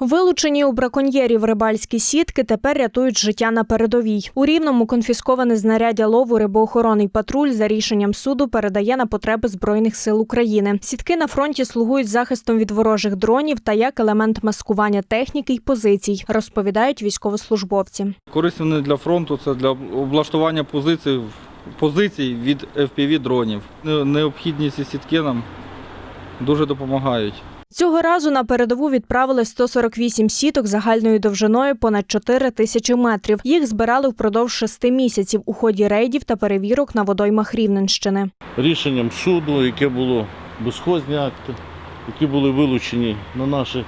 Вилучені у браконьєрів рибальські сітки тепер рятують життя на передовій. У рівному конфісковане знаряддя лову рибоохоронний патруль за рішенням суду передає на потреби збройних сил України. Сітки на фронті слугують захистом від ворожих дронів та як елемент маскування техніки й позицій, розповідають військовослужбовці. Корисні вони для фронту, це для облаштування позицій, позицій від FPV дронів. Необхідні ці сітки нам дуже допомагають. Цього разу на передову відправили 148 сіток загальною довжиною понад 4 тисячі метрів. Їх збирали впродовж шести місяців у ході рейдів та перевірок на водоймах Рівненщини. рішенням суду, яке було безхозні акти, які були вилучені на наших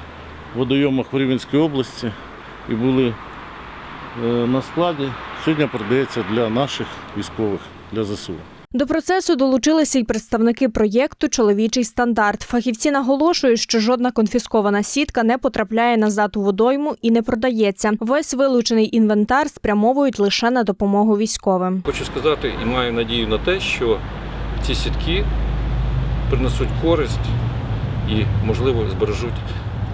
водойомах в Рівненській області і були е, на складі, сьогодні продається для наших військових, для ЗСУ. До процесу долучилися й представники проєкту Чоловічий стандарт. Фахівці наголошують, що жодна конфіскована сітка не потрапляє назад у водойму і не продається. Весь вилучений інвентар спрямовують лише на допомогу військовим. Хочу сказати і маю надію на те, що ці сітки принесуть користь і, можливо, збережуть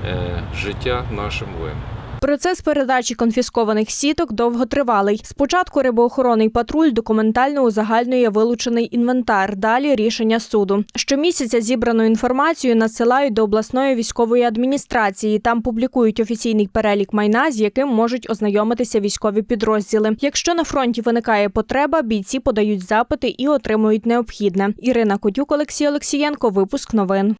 е, життя нашим воїнам. Процес передачі конфіскованих сіток довготривалий. Спочатку рибоохоронний патруль документально узагальнює вилучений інвентар. Далі рішення суду. Щомісяця зібрану інформацію надсилають до обласної військової адміністрації. Там публікують офіційний перелік майна, з яким можуть ознайомитися військові підрозділи. Якщо на фронті виникає потреба, бійці подають запити і отримують необхідне. Ірина Котюк, Олексій Олексієнко. Випуск новин.